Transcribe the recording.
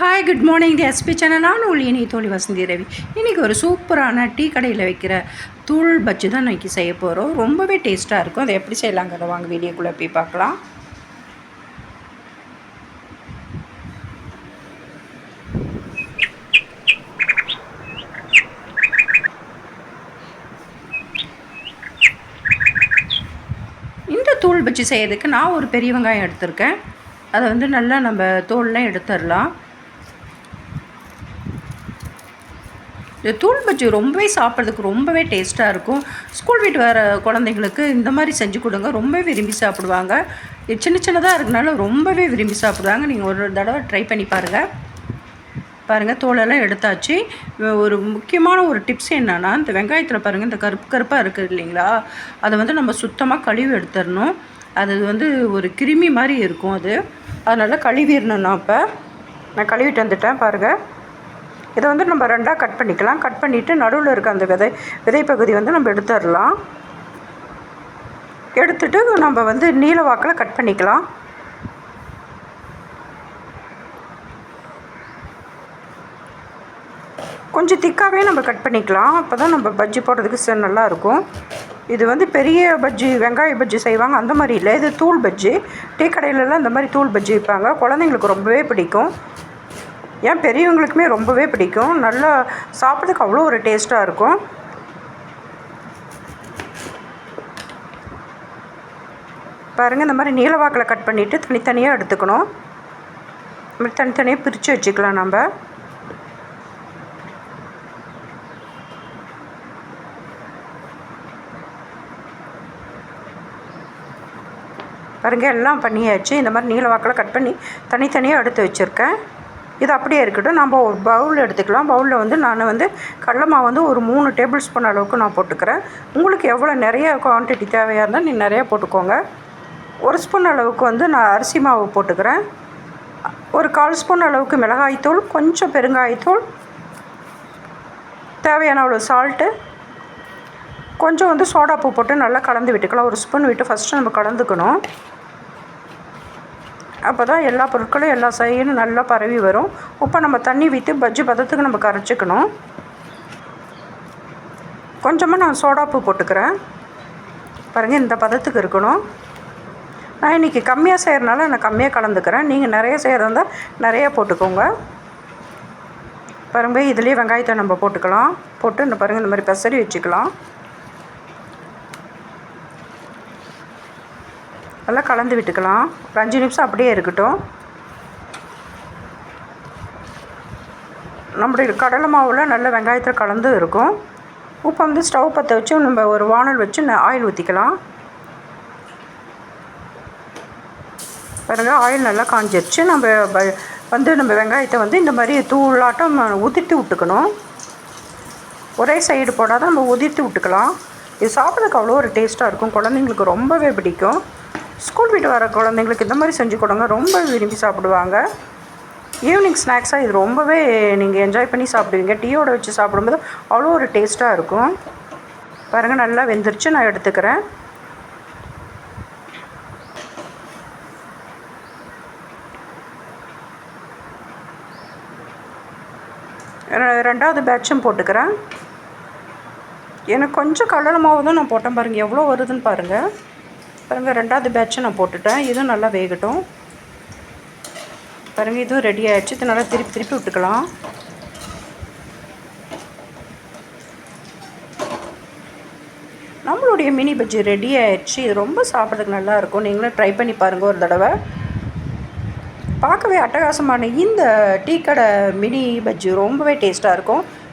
Hi good morning the SP channel நான் உள் இனி தோழி வசந்தி ரவி. இன்றைக்கி ஒரு சூப்பரான டீ கடையில் வைக்கிற தூள் பஜ்ஜி தான் இன்றைக்கி செய்ய போகிறோம் ரொம்பவே டேஸ்ட்டாக இருக்கும். அதை எப்படி செய்யலாங்கிறத வாங்க வீடியோக்குள்ளே போய் பார்க்கலாம். இந்த தூள் பஜ்ஜி செய்யறதுக்கு நான் ஒரு பெரிய வெங்காயம் எடுத்திருக்கேன். அதை வந்து நல்லா நம்ம தோல்லாம் எடுத்துடலாம். இந்த தூள் பஜ்ஜி ரொம்பவே சாப்பிட்றதுக்கு ரொம்பவே டேஸ்ட்டாக இருக்கும். ஸ்கூல் வீட்டு வர குழந்தைங்களுக்கு இந்த மாதிரி செஞ்சு கொடுங்க. ரொம்பவே விரும்பி சாப்பிடுவாங்க. சின்ன சின்னதாக இருக்கனால ரொம்பவே விரும்பி சாப்பிடுவாங்க. நீங்கள் ஒரு தடவை ட்ரை பண்ணி பாருங்கள் பாருங்கள் தோலெல்லாம் எடுத்தாச்சு. ஒரு முக்கியமான ஒரு டிப்ஸ் என்னென்னா இந்த வெங்காயத்தில் பாருங்கள் இந்த கருப்பு கருப்பாக இருக்குது இல்லைங்களா? அதை வந்து நம்ம சுத்தமாக கழுவி எடுத்துடணும். அது வந்து ஒரு கிருமி மாதிரி இருக்கும் அது. அதனால் கழுவிடணும் நான் இப்போ. நான் கழுவிட்டு வந்துட்டேன் பாருங்கள் இதை வந்து நம்ம ரெண்டாக கட் பண்ணிக்கலாம். கட் பண்ணிவிட்டு நடுவில் இருக்க அந்த விதை விதை பகுதி வந்து நம்ம எடுத்துடலாம். எடுத்துட்டு நம்ம வந்து நீல வாக்கில் கட் பண்ணிக்கலாம். கொஞ்சம் திக்காகவே நம்ம கட் பண்ணிக்கலாம். அப்போ தான் நம்ம பஜ்ஜி போடுறதுக்கு ச நல்லாயிருக்கும் இது வந்து பெரிய பஜ்ஜி வெங்காய பஜ்ஜி செய்வாங்க. அந்த மாதிரி இல்லை. இது தூள் பஜ்ஜி. டீ கடையிலலாம் இந்த மாதிரி தூள் பஜ்ஜி வைப்பாங்க. குழந்தைங்களுக்கு ரொம்பவே பிடிக்கும். ஏன் பெரியவங்களுக்குமே ரொம்பவே பிடிக்கும். நல்லா சாப்பிட்றதுக்கு அவ்வளோ ஒரு டேஸ்ட்டாக இருக்கும். பாருங்கள் இந்த மாதிரி நீளவாக்கில் கட் பண்ணிவிட்டு தனித்தனியாக எடுத்துக்கணும். இந்த மாதிரி தனித்தனியாக பிரித்து வச்சுக்கலாம் நம்ம. பாருங்கள் எல்லாம் பண்ணியாச்சு. இந்த மாதிரி நீல வாக்கில் கட் பண்ணி தனித்தனியாக எடுத்து வச்சுருக்கேன். இது அப்படியே இருக்கட்டும். நம்ம ஒரு பவுல் எடுத்துக்கலாம். பவுலில் வந்து நான் வந்து கடல மாவு வந்து ஒரு மூணு டேபிள் ஸ்பூன் அளவுக்கு நான் போட்டுக்கிறேன். உங்களுக்கு எவ்வளோ நிறைய குவான்டிட்டி தேவையாக இருந்தால் நீ நிறையா போட்டுக்கோங்க. ஒரு ஸ்பூன் அளவுக்கு வந்து நான் அரிசி மாவு போட்டுக்கிறேன். ஒரு கால் ஸ்பூன் அளவுக்கு மிளகாய்த்தூள் கொஞ்சம் பெருங்காயத்தூள் தேவையான அவ்வளோ சால்ட்டு கொஞ்சம் வந்து சோடாப்பூ போட்டு நல்லா கலந்து விட்டுக்கலாம். ஒரு ஸ்பூன் விட்டு ஃபஸ்ட்டு நம்ம கலந்துக்கணும். அப்போ தான் எல்லா பொருட்களும் எல்லா சைடும் நல்லா பரவி வரும். இப்போ நம்ம தண்ணி விட்டு பஜ்ஜி பதத்துக்கு நம்ம கரைச்சிக்கணும். கொஞ்சமாக நான் சோடாப்பு போட்டுக்கிறேன். பாருங்கள் இந்த பதத்துக்கு இருக்கணும். நான் இன்றைக்கி கம்மியாக செய்கிறனால நான் கம்மியாக கலந்துக்கிறேன். நீங்கள் நிறைய செய்கிறதா இருந்தால் நிறைய போட்டுக்கோங்க. பாருங்கள் இதுலேயே வெங்காயத்தை நம்ம போட்டுக்கலாம். போட்டு இந்த பாருங்கள் இந்த மாதிரி பெசரி வச்சுக்கலாம். நல்லா கலந்து விட்டுக்கலாம். ஒரு அஞ்சு நிமிஷம் அப்படியே இருக்கட்டும். நம்முடைய கடலை மாவில் நல்ல வெங்காயத்தில் கலந்து இருக்கும். உப்பு வந்து ஸ்டவ் பற்ற வச்சு நம்ம ஒரு வானல் வச்சு ஆயில் ஊற்றிக்கலாம் பாருங்கள் ஆயில் நல்லா காஞ்சிருச்சு. நம்ம வந்து நம்ம வெங்காயத்தை வந்து இந்த மாதிரி தூளாட்டம் உதிர்த்து விட்டுக்கணும். ஒரே சைடு போடாத நம்ம உதிர்த்து விட்டுக்கலாம். இது சாப்பிட்றதுக்கு அவ்வளோ ஒரு டேஸ்ட்டாக இருக்கும். குழந்தைங்களுக்கு ரொம்பவே பிடிக்கும். ஸ்கூல் விட்டு வர குழந்தைங்களுக்கு இந்த மாதிரி செஞ்சு கொடுங்க. ரொம்ப விரும்பி சாப்பிடுவாங்க. ஈவினிங் ஸ்நாக்ஸாக இது ரொம்பவே நீங்கள் என்ஜாய் பண்ணி சாப்பிடுவீங்க. டீயோடு வச்சு சாப்பிடும்போது அவ்வளோ ஒரு டேஸ்ட்டாக இருக்கும். பாருங்கள் நல்லா வெந்துருச்சு. நான் எடுத்துக்கிறேன். ரெண்டாவது பேட்சும் போட்டுக்கிறேன். எனக்கு கொஞ்சம் கடலை மாவு தான் நான் போட்டேன் பாருங்கள் எவ்வளோ வருதுன்னு பாருங்கள் பாருங்கள் ரெண்டாவது பேட்சை நான் போட்டுட்டேன். இதுவும் நல்லா வேகட்டும். பாருங்கள் இதுவும் ரெடி ஆகிடுச்சு இது நல்லா திருப்பி திருப்பி விட்டுக்கலாம். நம்மளுடைய மினி பஜ்ஜி ரெடி ஆயிடுச்சு. இது ரொம்ப சாப்பிட்றதுக்கு நல்லாயிருக்கும் நீங்களும் ட்ரை பண்ணி பாருங்கள் ஒரு தடவை. பார்க்கவே அட்டகாசமான இந்த டீ கடை மினி பஜ்ஜி ரொம்பவே டேஸ்ட்டாக இருக்கும்.